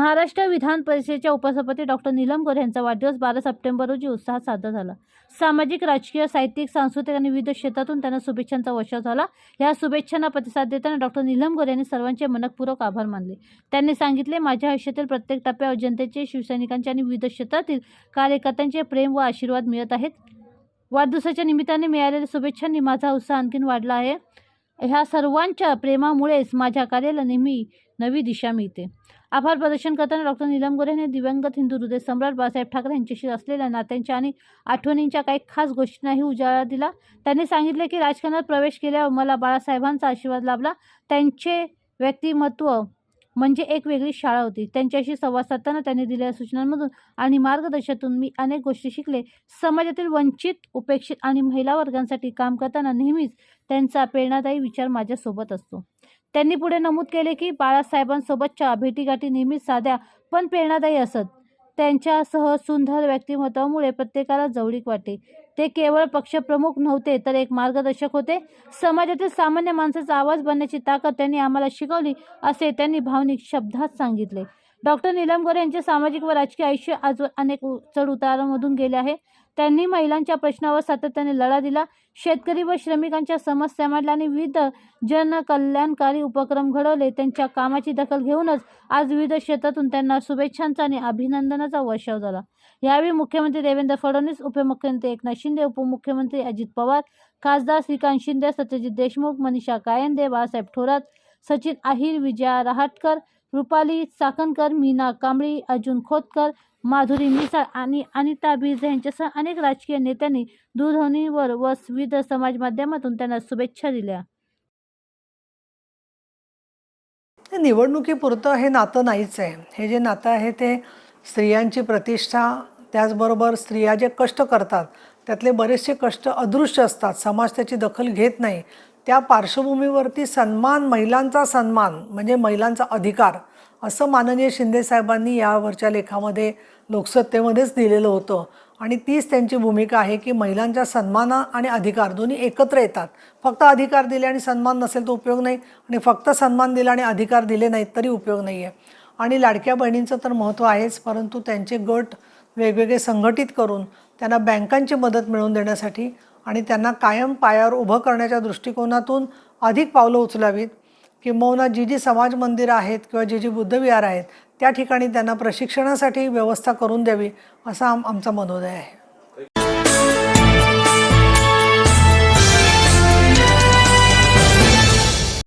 महाराष्ट्र विधान परिषदेच्या उपसभापती डॉक्टर नीलम गोऱ्हे यांचा वाढदिवस बारा सप्टेंबर रोजी उत्साहात साजरा झाला. सामाजिक राजकीय साहित्यिक सांस्कृतिक आणि विविध क्षेत्रातून त्यांना शुभेच्छांचा वर्षाव झाला. या शुभेच्छांना प्रतिसाद देताना डॉक्टर नीलम गोऱ्हे यांनी सर्वांचे मनपूर्वक आभार मानले. त्यांनी सांगितले माझ्या आयुष्यातील प्रत्येक टप्प्यावर जनतेचे शिवसैनिकांचे आणि विविध क्षेत्रातील कार्यकर्त्यांचे प्रेम व आशीर्वाद मिळत आहेत. वाढदिवसाच्या निमित्ताने मिळालेल्या शुभेच्छांनी माझा उत्साह आणखीन वाढला आहे. ह्या सर्वांच्या प्रेमामुळेच माझ्या कार्याला नेहमी नवी दिशा मिळते. आभार प्रदर्शन करताना डॉक्टर नीलम गोरे यांनी दिवंगत हिंदू हृदय सम्राट बाळासाहेब ठाकरे यांच्याशी असलेल्या नात्यांच्या आणि आठवणींच्या काही खास गोष्टींनाही उजाळा दिला. त्यांनी सांगितले की राजकारणात प्रवेश केल्यावर मला बाळासाहेबांचा आशीर्वाद लाभला. त्यांचे व्यक्तिमत्व म्हणजे एक वेगळी शाळा होती. त्यांच्याशी संवाद साधताना त्यांनी दिलेल्या सूचनांमधून आणि मार्गदर्शनातून मी अनेक गोष्टी शिकले. समाजातील वंचित उपेक्षित आणि महिला वर्गांसाठी काम करताना नेहमीच त्यांचा प्रेरणादायी विचार माझ्यासोबत असतो. त्यांनी पुढे नमूद केले की बाळासाहेबांसोबतच्या भेटीगाठी नेहमीच साध्या पण प्रेरणादायी असत. त्यांच्यासह सुंदर व्यक्तिमत्वामुळे प्रत्येकाला जवळीक वाटे ते केवळ पक्षप्रमुख नव्हते तर एक मार्गदर्शक होते. समाजातील सामान्य माणसाचा आवाज बनण्याची ताकद त्यांनी आम्हाला शिकवली असे त्यांनी भावनिक शब्दात सांगितले. डॉक्टर नीलम गोरे यांचे सामाजिक व राजकीय आयुष्य आज अनेक चढ उतारामधून गेले आहे. त्यांनी महिलांच्या प्रश्नावर सातत्याने लढा दिला. शेतकरी व श्रमिकांच्या समस्या मांडल्या आणि विविध जनकल्याणकारी उपक्रम घडवले. त्यांच्या कामाची दखल घेऊनच आज विविध क्षेत्रातून त्यांना शुभेच्छांचा आणि अभिनंदनाचा वर्षाव झाला. यावेळी मुख्यमंत्री देवेंद्र फडणवीस उपमुख्यमंत्री एकनाथ शिंदे उपमुख्यमंत्री अजित पवार खासदार श्रीकांत शिंदे सत्यजित देशमुख मनीषा कायंदे बाळासाहेब थोरात सचिन आहिर विजया रहाटकर रुपाली चाकणकर मीना कांबळी अर्जुन खोतकर माधुरी मिसाळ आणि अनिता बिर्जे यांच्यासह अनेक राजकीय नेत्यांनी दूरध्वनीवर व विविध समाज माध्यमातून त्यांना शुभेच्छा दिल्या. निवडणुकीपुरतं हे नातं नाहीच आहे. हे जे नातं आहे ते स्त्रियांची प्रतिष्ठा त्याचबरोबर स्त्रिया जे कष्ट करतात त्यातले बरेचसे कष्ट अदृश्य असतात. समाज त्याची दखल घेत नाही. त्या पार्श्वभूमीवरती सन्मान महिलांचा सन्मान म्हणजे महिलांचा अधिकार असं माननीय शिंदेसाहेबांनी यावरच्या लेखामध्ये लोकसत्तेमध्येच दिलेलं होतं. आणि तीच त्यांची भूमिका आहे की महिलांच्या सन्मान आणि अधिकार दोन्ही एकत्र येतात. फक्त अधिकार दिले आणि सन्मान नसेल तर उपयोग नाही. आणि फक्त सन्मान दिला आणि अधिकार दिले नाहीत तरी उपयोग नाही आहे आणि लाडक्या बहिणींचं तर महत्त्व आहेच परंतु त्यांचे गट वेगवेगळे संघटित करून त्यांना बँकांची मदत मिळवून देण्यासाठी आणि त्यांना कायम पायावर उभं करण्याच्या दृष्टिकोनातून अधिक पावलं उचलावीत किंबहुना जी जी समाज मंदिरं आहेत किंवा जी जी बुद्धविहार आहेत त्या ठिकाणी त्यांना प्रशिक्षणासाठी व्यवस्था करून द्यावी असा आम आमचा मनोदय आहे.